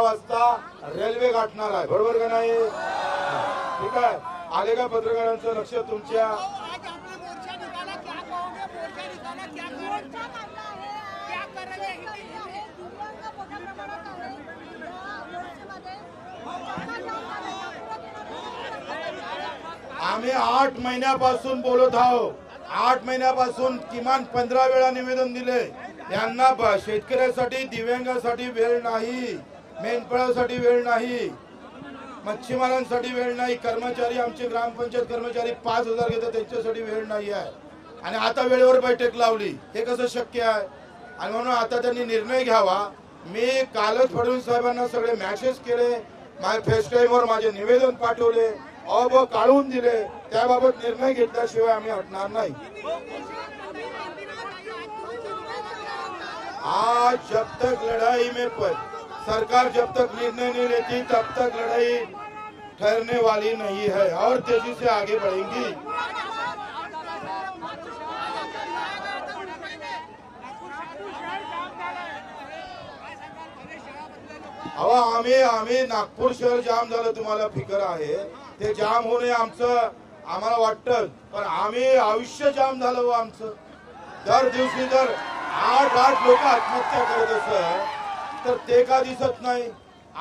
वाजता रेल्वे गाठणार आहे. बरोबर का नाही? ठीक आहे. आले का पत्रकारांचं लक्ष तुमच्या आम्ही आठ महिन्यापासून बोलत आहोत. आठ महिन्यापासून किमान पंधरा वेळा निवेदन दिले यांना शेतकऱ्यासाठी दिव्यांगासाठी वेळ नाही. मेंढपाळासाठी वेळ नाही मच्छीमारांसाठी वेळ नाही कर्मचारी आमचे ग्रामपंचायत कर्मचारी पाच हजार घेतात त्यांच्यासाठी वेळ नाही आहे. आणि आता वेळेवर बैठक लावली हे कसं शक्य आहे? आणि म्हणून आता त्यांनी निर्णय घ्यावा. मी कालच फडणवीस साहेबांना सगळे मॅसेज केले माझ्या फेस टाईमवर माझे निवेदन पाठवले अब काढून दिले. त्याबाबत निर्णय घेतल्याशिवाय आम्ही हटणार नाही. आज जब तक लढाई में पर सरकार जब तक निर्णय नहीं लेती तब तक लड़ाई ठहरने वाली नहीं है और तेजी से आगे बढ़ेंगी। अहो आम्ही आम्ही नागपूर शहर जाम झालं तुम्हाला फिकर आहे. ते जाम होणे आमचं आम्हाला वाटतं पण आम्ही आयुष्य जाम झालं हो आमचं. दर दिवशी जर आठ आठ लोक आत्महत्या करत असत. तर ते का दिसत नाही?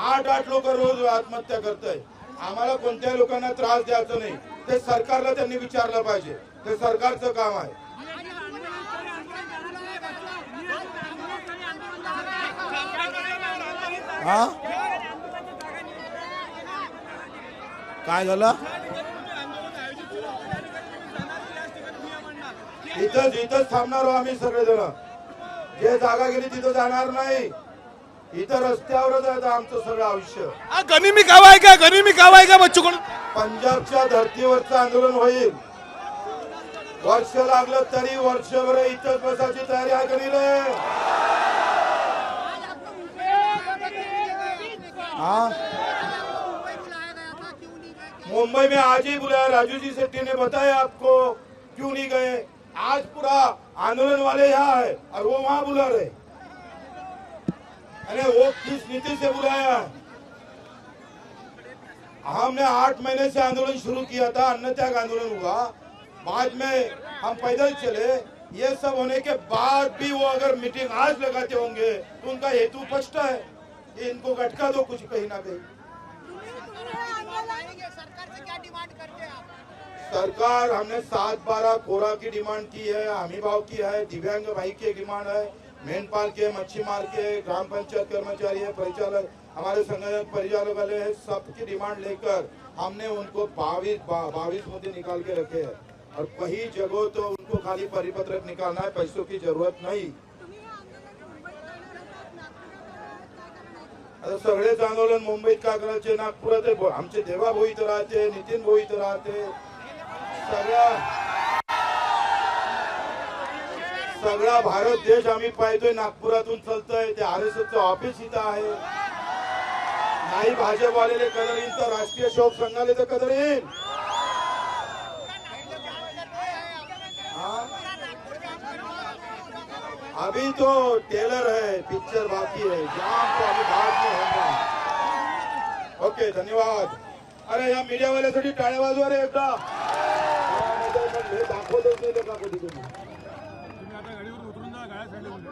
आठ आठ लोक रोज आत्महत्या करत आहे आम्हाला कोणत्याही लोकांना त्रास द्यायचा नाही. ते सरकारला त्यांनी विचारलं पाहिजे. ते सरकारचं काम आहे. हा? काय झालं? इथंच इथंच थांबणार हो आम्ही सगळेजण. जे जागा गेली तिथं जाणार नाही. इथं रस्त्यावरच आहे आमचं सगळं आयुष्य. आ, गनिमी कावा आहे का? गनिमी कावा आहे का बच्चू कडू पंजाबच्या धर्तीवरचं आंदोलन होईल. वर्ष लागलं तरी वर्षभर इथंच बसायची तयारी आहे हाँ? गए मुंबई में आज ही बुलाया राजू जी शेट्टी ने बताया आपको क्यों नहीं गए? आज पूरा आंदोलन वाले यहाँ है और वो वहाँ बुला रहे अरे वो किस नीति से बुलाया? हमने आठ महीने से आंदोलन शुरू किया था अन्न त्याग आंदोलन हुआ। बाद में हम पैदल चले। ये सब होने के बाद भी वो अगर मीटिंग आज लगाते होंगे तो उनका हेतु स्पष्ट है कि इनको गटका दो कुछ कहीं ना कहीं। सरकार हमने सात बारह कोरा की डिमांड की है हमी भाव की है, दिव्यांग भाई की डिमांड है। मेनपाल के मच्छी मार के ग्राम पंचायत कर्मचारी है परिचालक हमारे संगठन परिचालक वाले हैं सबकी डिमांड लेकर हमने उनको बावीस बावीस मुद्दे निकाल के रखे हैं। और कहीं जगह तो उनको खाली परिपत्रक निकालना है पैसों की जरूरत नहीं। आता सगळेच आंदोलन मुंबईत का करायचे नागपुरात आमचे देवा भोईत राहते नितीन भोईत राहते सगळ्या सगळा भारत देश आम्ही पाहतोय नागपुरातून चलतोय ते आर एस एसचं ऑफिस इथं आहे. नाही भाजपवालेले कदर येईल तर राष्ट्रीय शोक संघाले तर कदर येईल अभी तो टेलर है पिक्चर बाकी है जाम तो अभी बाद में होगा। ओके धन्यवाद। अरे या मीडिया वाल्यासाठी टाळ्या वाजवा रे एकदा। हा,